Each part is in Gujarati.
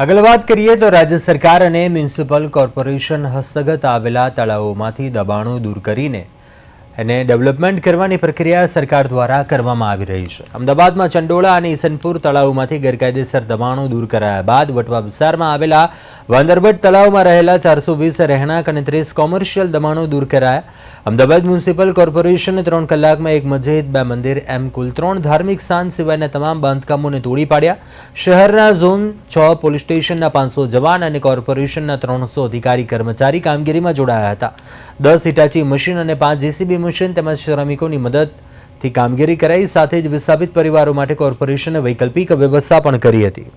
આગળ વાત કરીએ તો રાજ્ય સરકાર અને મ્યુનિસિપલ કોર્પોરેશન હસ્તગત આવેલા તળાવોમાંથી દબાણો દૂર કરીને એને ડેવલપમેન્ટ કરવાની પ્રક્રિયા સરકાર દ્વારા કરવામાં આવી રહી છે. અમદાવાદમાં ચંડોળા અને ઈસનપુર તળાવમાંથી ગેરકાયદેસર દબાણો દૂર કરાયા બાદ વટવા વિસ્તારમાં આવેલા વાંદરબટ તળાવમાં રહેલા ચારસો વીસ રહેણાંક અને ત્રીસ કોમર્શિયલ દબાણો દૂર કરાયા. અમદાવાદ મ્યુનિસિપલ કોર્પોરેશને ત્રણ કલાકમાં એક મસ્જિદ, બે મંદિર, એમ કુલ ત્રણ ધાર્મિક સ્થાન સિવાયના તમામ બાંધકામોને તોડી પાડ્યા. શહેરના ઝોન છ, પોલીસ સ્ટેશનના પાંચસો જવાન અને કોર્પોરેશનના ત્રણસો અધિકારી કર્મચારી કામગીરીમાં જોડાયા હતા. દસ હિટાચી મશીન અને પાંચ જેસીબી મશીન તેમજ શ્રમિકોની મદદથી કામગીરી કરાઈ, સાથે જ વિસ્થાપિત પરિવારો માટે કોર્પોરેશને વૈકલ્પિક વ્યવસ્થા પણ કરી હતી.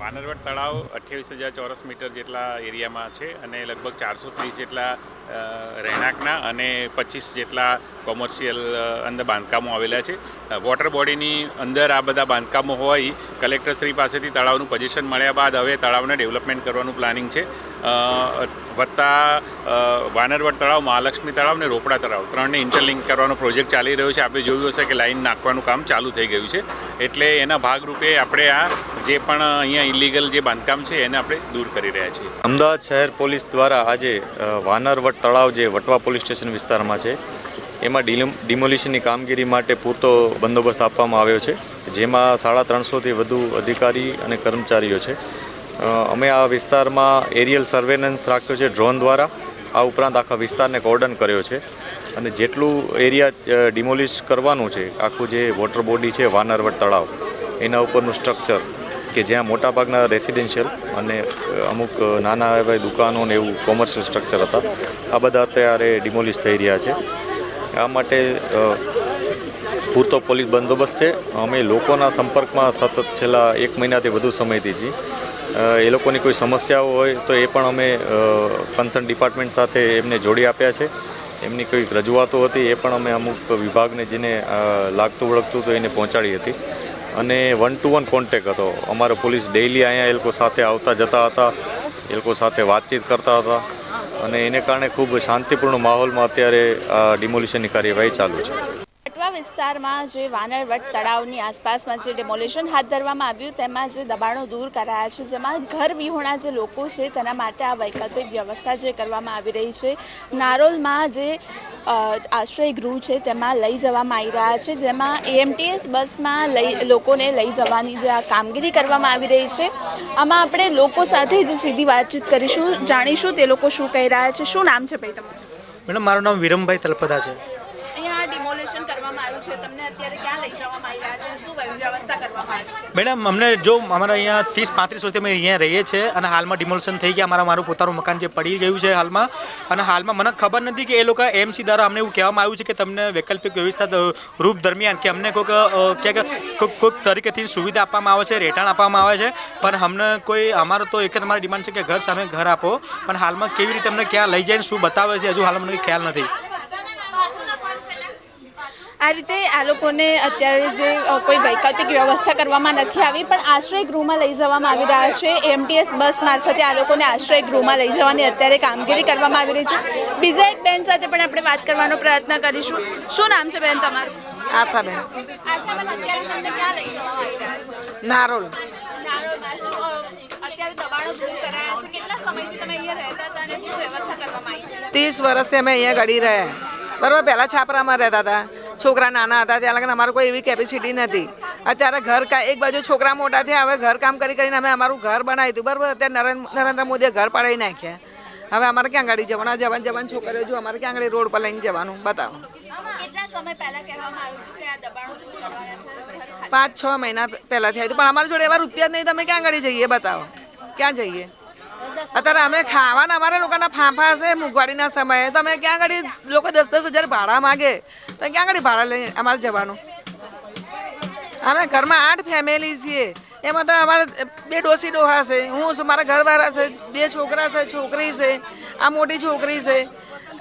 પાનરવટ તળાવ અઠ્યાવીસ હજાર ચોરસ મીટર જેટલા એરિયામાં છે અને લગભગ ચારસો ત્રીસ જેટલા રહેણાંકના અને પચીસ જેટલા કોમર્શિયલ અંદર બાંધકામો આવેલા છે. વોટર બોડીની અંદર આ બધા બાંધકામો હોય, કલેક્ટરશ્રી પાસેથી તળાવનું પોઝિશન મળ્યા બાદ હવે તળાવને ડેવલપમેન્ટ કરવાનું પ્લાનિંગ છે. વત્તા વાનરવડ તળાવ, મહાલક્ષ્મી તળાવ અને રોપડા તળાવ. ત્રણને ઇન્ટરલિંક કરવાનો પ્રોજેક્ટ ચાલી રહ્યો છે. આપણે જોયું હશે કે લાઇન નાખવાનું કામ ચાલુ થઈ ગયું છે. એટલે એના ભાગરૂપે આપણે આ જે પણ અહીંયા ઇલીગલ જે બાંધકામ છે, એને આપણે દૂર કરી રહ્યા છીએ. અમદાવાદ શહેર પોલીસ દ્વારા આજે વાનરવટ તળાવ જે વટવા પોલીસ સ્ટેશન વિસ્તારમાં છે, એમાં ડિમોલિશનની કામગીરી માટે પૂરતો બંદોબસ્ત આપવામાં આવ્યો છે. જેમાં સાડા ત્રણસોથી વધુ અધિકારી અને કર્મચારીઓ છે. અમે આ વિસ્તારમાં એરિયલ સર્વેલન્સ રાખ્યો છે ડ્રોન દ્વારા. આ ઉપરાંત આખા વિસ્તારને કોર્ડન કર્યો છે. અને જેટલું એરિયા ડિમોલિશ કરવાનું છે, આખું જે વોટર બોડી છે વાનરવટ તળાવ, એના ઉપરનું સ્ટ્રક્ચર કે જ્યાં મોટાભાગના રેસિડેન્શિયલ અને અમુક નાના એવા દુકાનો ને એવું કોમર્શિયલ સ્ટ્રક્ચર હતા. આ બધા અત્યારે ડિમોલિશ થઈ રહ્યા છે. આ માટે પૂરતો પોલીસ બંદોબસ્ત છે. અમે લોકોના સંપર્કમાં સતત છેલ્લા એક મહિનાથી વધુ સમયથી છીએ. એ લોકોની કોઈ સમસ્યાઓ હોય તો એ પણ અમે કન્સર્ન ડિપાર્ટમેન્ટ સાથે એમને જોડી આપ્યા છે. એમની કોઈ રજૂઆતો હતી એ પણ અમે અમુક વિભાગને જેને લાગતું વળગતું તો એને પહોંચાડી હતી. અને વન ટુ વન કોન્ટેક હતો. અમારો પોલીસ ડેઇલી અહીંયા એ લોકો સાથે આવતા જતા હતા, એ લોકો સાથે વાતચીત કરતા હતા. અને એને કારણે ખૂબ શાંતિપૂર્ણ માહોલમાં અત્યારે આ ડિમોલિશનની કાર્યવાહી ચાલુ છે. વિસ્તારમાં જે વાનરવટ તળાવની આસપાસમાં જે ડેમોલેશન હાથ ધરવામાં આવ્યું, તેમાં જે દબાણો દૂર કરાયા છે, જેમાં ઘર વિહોણા જે લોકો છે, તેના માટે આ વૈકલ્પિક વ્યવસ્થા જે કરવામાં આવી રહી છે, નારોલમાં જે આશ્રય ગૃહ છે, તેમાં લઈ જવામાં આવી રહ્યા છે, જેમાં એએમટીએસ બસમાં લઈ, લોકોને લઈ જવાની જે આ કામગીરી કરવામાં આવી રહી છે. આમાં આપણે લોકો સાથે જે સીધી વાતચીત કરીશું, જાણીશું તે લોકો શું કહી રહ્યા છે. શું નામ છે ભાઈ તમારું? મેડમ, મારું નામ વિરમભાઈ તલપદા છે. અહીંયા કરવામાં આવ્યું છે, તમને અત્યારે ક્યાં લઈ જવામાં આવ્યા છે? શું વ્યવસ્થા કરવામાં આવી છે? મેડમ, અમને જો અમારા અહીંયા ત્રીસ, પાંત્રીસ વર્ષથી અમે અહીંયા રહીએ છીએ અને હાલમાં ડિમોલ્શન થઈ ગયા, અમારા મારું પોતાનું મકાન જે પડી ગયું છે હાલમાં. અને હાલમાં મને ખબર નથી કે એ લોકો એમસી દ્વારા અમને એવું કહેવામાં આવ્યું છે કે તમને વૈકલ્પિક વ્યવસ્થા રૂપ દરમિયાન કે અમને કોઈક ક્યાંક કોઈક કોઈક તરીકેથી સુવિધા આપવામાં આવે છે, રહેઠાણ આપવામાં આવે છે. પણ અમને કોઈ, અમારો તો એક જ અમારી ડિમાન્ડ છે કે ઘર સામે ઘર આપો. પણ હાલમાં કેવી રીતે અમને ક્યાં લઈ જાય શું બતાવે છે, હજુ હાલમાં મને ખ્યાલ નથી. આ રીતે આ લોકોને અત્યારે જે કોઈ વૈકલ્પિક વ્યવસ્થા કરવામાં નથી આવી પણ આશ્રય ગૃહમાં લઈ જવામાં આવી રહ્યા છે. એમટીએસ બસ મારફતે આ લોકોને આશ્રય ગૃહમાં લઈ જવાની અત્યારે કામગીરી કરવામાં આવી રહી છે. બીજા એક બેન સાથે પણ આપણે વાત કરવાનો પ્રયત્ન કરીશું. શું નામ છે બેન તમારું? આશાબેન. નારોલ. ત્રીસ વર્ષથી અમે અહીંયા ગળી રહ્યા. બરાબર પહેલાં છાપરામાં રહેતા હતા. છોકરા નાના હતા ત્યાં લગન અમારું કોઈ એવી કેપેસિટી નથી. અત્યારે ઘર એક બાજુ છોકરા મોટા થયા હવે ઘર કામ કરી કરીને અમે અમારું ઘર બનાવ્યું હતું. બરાબર અત્યારે નરેન્દ્ર નરેન્દ્ર મોદીએ ઘર પાડી નાખ્યા. હવે અમારે ક્યાં ગાડી જવાના? જવાન જવાન છોકરીઓ જો અમારે ક્યાં ગાડી રોડ પર લઈને જવાનું? બતાવો. પાંચ છ મહિના પહેલાં થયા હતું. પણ અમારી જોડે એવા રૂપિયા જ નહીં. તમે ક્યાં ગાડી જઈએ? બતાવો. ક્યાં જઈએ? અત્યારે અમે ખાવાના, અમારા લોકોના ફાંફા છે મોંઘવારીના સમયે. તમે ક્યાં આગળ લોકો દસ દસ હજાર ભાડા માગે? તો ક્યાં આગળ ભાડા લઈને અમારે જવાનું? અમે ઘરમાં આઠ ફેમિલી છીએ. એમાં તો અમારે બે ડોસી ડોહા છે. હું છું, મારા ઘરવાળા છે, બે છોકરા છે, છોકરી છે, આ મોટી છોકરી છે.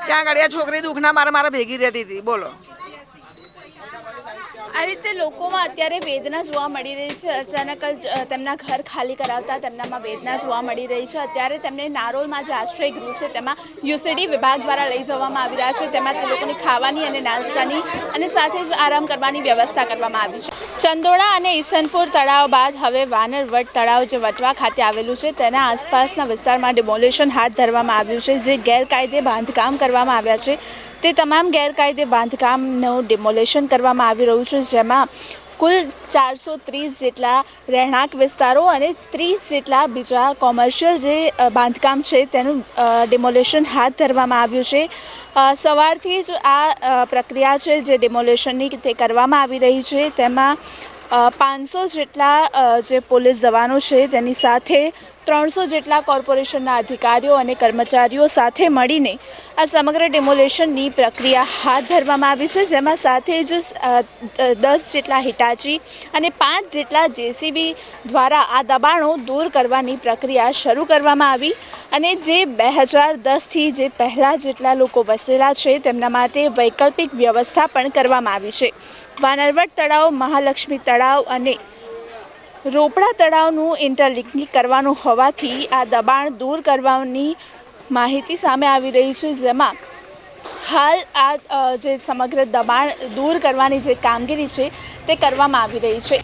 ક્યાં આગળ આ છોકરી દુઃખના મારે મારા ભેગી રહેતી હતી. બોલો. આ રીતે લોકોમાં અત્યારે વેદના જોવા મળી રહી છે. અચાનક જ તેમના ઘર ખાલી કરાવતા તેમનામાં વેદના જોવા મળી રહી છે. અત્યારે તેમને નારોલમાં જે આશ્રય ગૃહ છે, તેમાં યુસીડી વિભાગ દ્વારા લઈ જવામાં આવી રહ્યા છે. તેમાં તે લોકોની ખાવાની અને નાસ્તાની અને સાથે જ આરામ કરવાની વ્યવસ્થા કરવામાં આવી છે. ચંદોડા અને ઈસનપુર તળાવ બાદ હવે વાનરવટ તળાવ જે વટવા ખાતે આવેલું છે, તેના આસપાસના વિસ્તારમાં ડિમોલેશન હાથ ધરવામાં આવ્યું છે, જે ગેરકાયદે બાંધકામ કરવામાં આવ્યા છે. તે તમામ ગેરકાયદે બાંધકામનું ડિમોલેશન કરવામાં આવી રહ્યું છે, જેમાં કુલ ચારસો ત્રીસ જેટલા રહેણાંક વિસ્તારો અને ત્રીસ જેટલા બીજા કોમર્શિયલ જે બાંધકામ છે તેનું ડિમોલેશન હાથ ધરવામાં આવ્યું છે. સવારથી જ આ પ્રક્રિયા છે જે ડિમોલેશનની તે કરવામાં આવી રહી છે, તેમાં પાંચસો જેટલા જે પોલીસ જવાનો છે તેની સાથે ત્રણસો જેટલા કોર્પોરેશનના અધિકારીઓ અને કર્મચારીઓ સાથે મળીને આ સમગ્ર ડિમોલેશનની પ્રક્રિયા હાથ ધરવામાં આવી છે, જેમાં સાથે જ દસ જેટલા હિટાચી અને પાંચ જેટલા જેસીબી દ્વારા આ દબાણો દૂર કરવાની પ્રક્રિયા શરૂ કરવામાં આવી અને જે બે હજાર દસથી જે પહેલાં જેટલા લોકો વસેલા છે, તેમના માટે વૈકલ્પિક વ્યવસ્થા પણ કરવામાં આવી છે. વાનરવટ તળાવ, મહાલક્ષ્મી તળાવ અને રોપડા તળાવનું ઇન્ટરલિંકિંગ કરવાનું હોવાથી આ દબાણ દૂર કરવાની માહિતી સામે આવી રહી છે, જેમાં હાલ આ જે સમગ્ર દબાણ દૂર કરવાની જે કામગીરી છે તે કરવામાં આવી રહી છે.